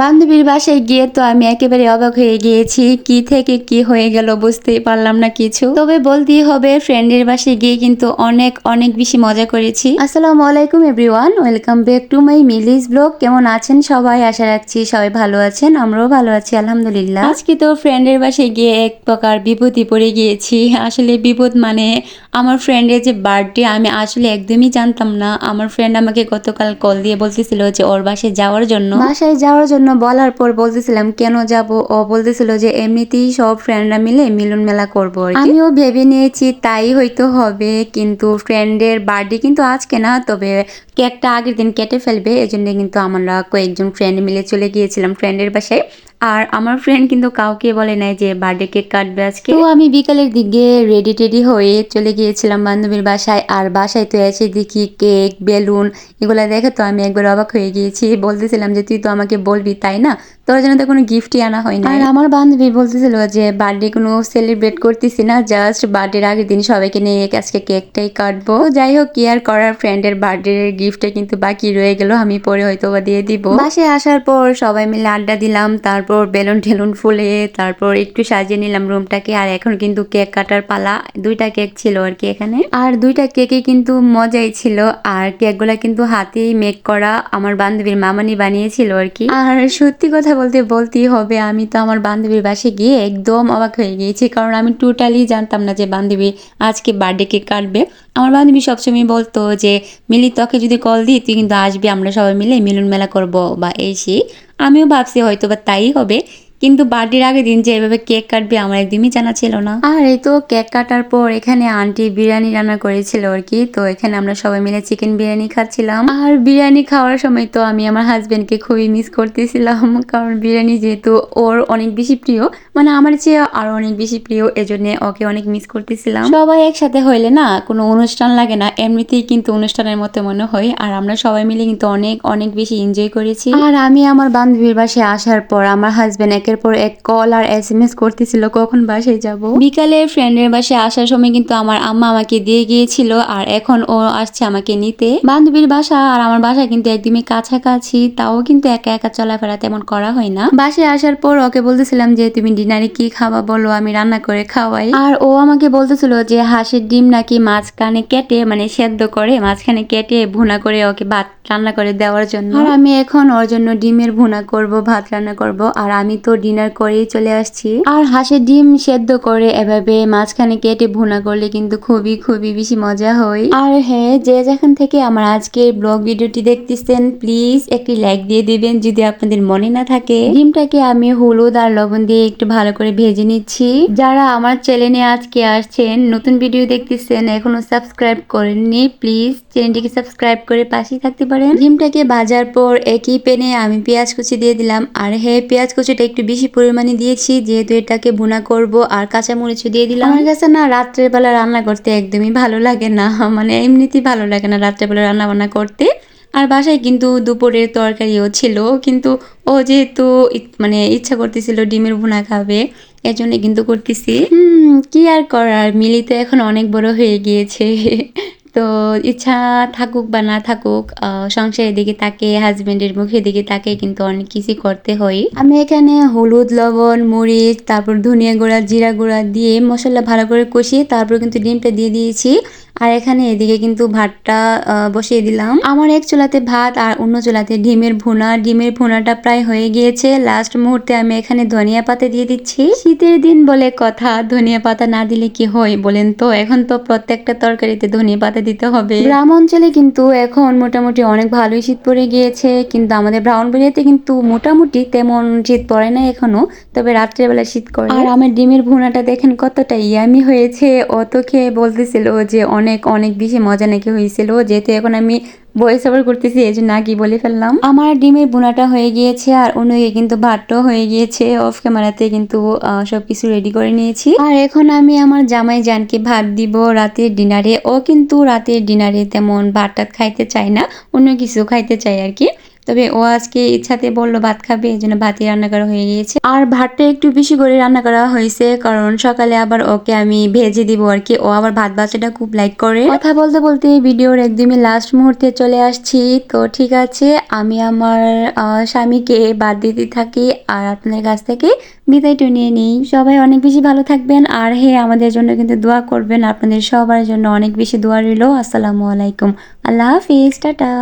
বান্ধবীর বাসায় গিয়ে তো আমি একেবারে অবাক হয়ে গিয়েছি, কি থেকে কি হয়ে গেল বুঝতেই পারলাম না কিছু। তবে বলতেই হবে, ফ্রেন্ডের বাসায় গিয়ে কিন্তু অনেক অনেক বেশি মজা করেছি। আসসালামু আলাইকুম everyone, welcome back to my মিলিস blog. কেমন আছেন সবাই? আশা রাখছি সবাই ভালো আছেন, আমরাও ভালো আছি, আলহামদুলিল্লাহ। আজকে তো ফ্রেন্ডের বাসায় গিয়ে এক প্রকার বিপদই পড়ে গিয়েছি। আসলে বিপদ মানে আমার ফ্রেন্ডের যে বার্থডে আমি আসলে একদমই জানতাম না। আমার ফ্রেন্ড আমাকে গতকাল কল দিয়ে বলতেছিল যে ওর বাসায় যাওয়ার জন্য। বাসায় যাওয়ার জন্য বলার পর বলতেছিলাম কেন যাব? ও বলতেছিল যে এমনিতেই সব ফ্রেন্ডরা মিলে মিলন মেলা করব আর কি। আমিও ভেবে নিয়েছি তাই হয়তো হবে। কিন্তু ফ্রেন্ডের বার্থডে কিন্তু আজকে না তবে কেকটা আগের দিন কেটে ফেলবে। এজন্য কিন্তু আমরা কয়েকজন ফ্রেন্ড মিলে চলে গিয়েছিলাম ফ্রেন্ডের বাসায়। আর আমার ফ্রেন্ড কিন্তু কাউকে বলে নাই যে বার্থডে কেক কাটবে আজকে। তো আমি বিকালের দিকে রেডি টেডি হয়ে চলে গিয়েছিলাম বান্ধবীর বাসায়। আর বাসায় তো এসে দেখি কেক বেলুন এগুলো দেখে তো আমি একবার অবাক হয়ে গিয়েছি। বলতেছিলাম যে তুই তো আমাকে বলবি তাই না? তোর জন্য তো কোনো গিফটই আনা হয় না আর আমার বান্ধবী বলতেছিল যে বার্থডে কোনো সেলিব্রেট করতেছি না জাস্ট বার্থডের আগের দিন সবাইকে নিয়ে আজকে কেকটাই কাটবো। যাই হোক কি আর করার ফ্রেন্ডের বার্থডে গিফটটা কিন্তু বাকি রয়ে গেল। আমি পরে হয়তো বা দিয়ে দিব। বাসায় আসার পর সবাই মিলে আড্ডা দিলাম তারপর বেলুন টেলুন ফুলে, তারপর একটু সাজিয়ে নিলাম রুমটাকে। আর এখন কিন্তু কেক কাটার পালা। দুইটা কেক ছিল আর কি এখানে। আর দুইটা কেকে কিন্তু মজাই ছিল। আর কেকগুলা কিন্তু হাতেই মেক করা আমার বান্ধবীর মামানি বানিয়েছিল আর কি। আর সত্যি কথা বলতে বলতেই হবে, আমি তো আমার বান্ধবীর বাসে গিয়ে একদম অবাক হয়ে গিয়েছি। কারণ আমি টোটালি জানতাম না যে বান্ধবী আজকে বার্থডে কেক কাটবে। আমার বান্ধবী সবসময় বলতো যে, মিলি, তোকে যদি কল দিই, তুই কিন্তু আসবি। আমরা সবাই মিলে মিলন মেলা করব বা এই সেই আমিও ভাবছি হয়তো বা তাই হবে। কিন্তু বার্থডের আগের দিন যে এভাবে কেক কাটবে আমার একদমই জানা ছিল না। আর এই তো কেক কাটার পর এখানে আন্টি বিরিয়ানি রান্না করেছিল আর কি তো এখানে আমরা সবাই মিলে চিকেন বিরিয়ানি খাচ্ছিলাম। আর বিরিয়ানি খাওয়ার সময় তো আমি আমার হাজবেন্ডকে খুবই মিস করতেছিলাম কারণ বিরিয়ানি যেহেতু ওর অনেক বেশি প্রিয় মানে আমার চেয়ে আরও অনেক বেশি প্রিয় এজন্য ওকে অনেক মিস করতেছিলাম। সবাই একসাথে হইলে না কোনো অনুষ্ঠান লাগে না এমনিতেই কিন্তু অনুষ্ঠানের মতো মনে হয় আর আমরা সবাই মিলে কিন্তু অনেক অনেক বেশি এনজয় করেছি। আর আমি আমার বান্ধবীর বাসায় আসার পর আমার হাজবেন্ড একের পর এক কল আর এস এম এস করতেছিল, কখন বাসায় যাব? বিকালে ফ্রেন্ডের বাসায় আসার সময় কিন্তু আমার আম্মা আমাকে দিয়ে গিয়েছিল আর এখন ও আসছে আমাকে নিতে। বান্ধবীর বাসা আর আমার বাসা কিন্তু একদমই কাছাকাছি, তাও কিন্তু একা একা চলাফেরা তেমন করা হয় না। বাসায় আসার পর ওকে বলতেছিলাম যে, তুমি ডিনারে কি খাওয়া বলো, আমি রান্না করে খাওয়াই। আর ও আমাকে বলতেছিল যে, হাঁসের ডিম নাকি মাঝখানে কেটে মানে সেদ্ধ করে মাঝখানে কেটে ভুনা করে ওকে ভাত রান্না করে দেওয়ার জন্য। আর আমি এখন ওর জন্য ডিমের ভুনা করব, ভাত রান্না করব, আর আমি তো ডিনার করেই চলে আসছি। আর হাঁসের ডিম সেদ্ধ করে এভাবে মাঝখানে কেটে ভুনা করলে কিন্তু খুবই খুবই বেশি মজা হয়। আর হ্যাঁ যে যেখান থেকে আমার আজকের ব্লগ ভিডিওটি দেখতেছেন প্লিজ একটি লাইক দিয়ে দিবেন যদি আপনাদের মনে না থাকে। ডিমটাকে আমি হলুদ আর লবণ দিয়ে একটু ভালো করে ভেজে নিচ্ছি। যারা আমার চ্যানেলে আজকে আসছেন, নতুন ভিডিও দেখতেছেন, এখনও সাবস্ক্রাইব করেননি প্লিজ চ্যানেলটিকে সাবস্ক্রাইব করে পাশেই থাকতে পারেন। ডিমটাকে ভাজার পর একই প্যানে আমি পেঁয়াজ কুচি দিয়ে দিলাম। আর হ্যাঁ পেঁয়াজ কুচিটা একটু বেশি পরিমাণে দিয়েছি যেহেতু এটাকে ভুনা করব আর কাঁচা মরিচও দিয়ে দিলাম। আমার কাছে না রাত্রের বেলা রান্না করতে একদমই ভালো লাগে না মানে এমনিতেই ভালো লাগে না রাত্রের বেলা রান্না বান্না করতে। আর বাসায় কিন্তু দুপুরের তরকারিও ছিল কিন্তু ও যেহেতু মানে ইচ্ছা করতেছিল ডিমের ভুনা খাবে এজন্য কিন্তু করতেছি। হুম কি আর করার মিলি তো এখন অনেক বড় হয়ে গিয়েছে। তো ইচ্ছা থাকুক বা না থাকুক সংসারের দিকে তাকে হাজবেন্ডের মুখের দিকে তাকে কিন্তু অনেক কিছু করতে হয়। আমি এখানে হলুদ, লবণ, মরিচ, তারপর ধনিয়া গুঁড়া, জিরা গুঁড়া দিয়ে মশলা ভালো করে কষিয়ে তারপর কিন্তু ডিমটা দিয়ে দিয়েছি। আর এখানে এদিকে কিন্তু ভাতটা বসিয়ে দিলাম। আমার এক চুলাতে ভাত আর অন্য চুলাতে ডিমের ভুনা। ডিমের ভুনাটা প্রায় হয়ে গিয়েছে। লাস্ট মুহূর্তে আমি এখানে ধনিয়া পাতা দিয়ে দিচ্ছি। শীতের দিন বলে কথা, ধনিয়া পাতা না দিলে কি হয় বলেন তো? এখন তো প্রত্যেকটা তরকারিতে ধনিয়া পাতা দিতে হবে। গ্রাম অঞ্চলে কিন্তু এখন মোটামুটি অনেক ভালোই শীত পড়ে গিয়েছে। কিন্তু আমাদের ব্রাউনবাড়িয়াতে কিন্তু মোটামুটি তেমন শীত পড়ে না এখনও। তবে রাত্রেবেলা শীত করে। আর আমার ডিমের ভুনাটা দেখেন কতটা ইয়ামি হয়েছে। অত খেয়ে বলতেছিল যে অনেক অনেক অনেক বেশি মজা নাকি হয়েছিল। যেহেতু এখন আমি বয়েস ওভার করতেছি এই জন্য কি বলে ফেললাম। আমার ডিমের বোনাটা হয়ে গিয়েছে আর অন্যদিকে কিন্তু ভাতটাও হয়ে গিয়েছে। অফ ক্যামেরাতে কিন্তু আহ, সবকিছু রেডি করে নিয়েছি। আর এখন আমি আমার জামাই জানকে ভাত দিব রাতের ডিনারে ও কিন্তু রাতের ডিনারে তেমন ভাত টাত খাইতে চায় না অন্য কিছু খাইতে চায় আর কি। তবে ও আজকে ইচ্ছাতে বলল, ভাত খাবে? এই জন্য ভাতই রান্না করা হয়ে গিয়েছে। আর ভাতটা একটু বেশি করে রান্না করা হয়েছে, কারণ সকালে আবার ওকে আমি ভেজে দিব আর কি। ও আবার ভাত বাচ্চাটা খুব লাইক করে। কথা বলতে বলতে ভিডিওর একদমই লাস্ট মুহূর্তে চলে আসছি। তো ঠিক আছে, আমি আমার স্বামীকে বাদ দিতে থাকি আর আপনাদের কাছ থেকে বিদায়টা নিয়ে নিই। সবাই অনেক বেশি ভালো থাকবেন আর হে, আমাদের জন্য কিন্তু দোয়া করবেন। আপনাদের সবার জন্য অনেক বেশি দোয়া রইল। আসসালামু আলাইকুম। আল্লাহ হাফিজ, টাটা।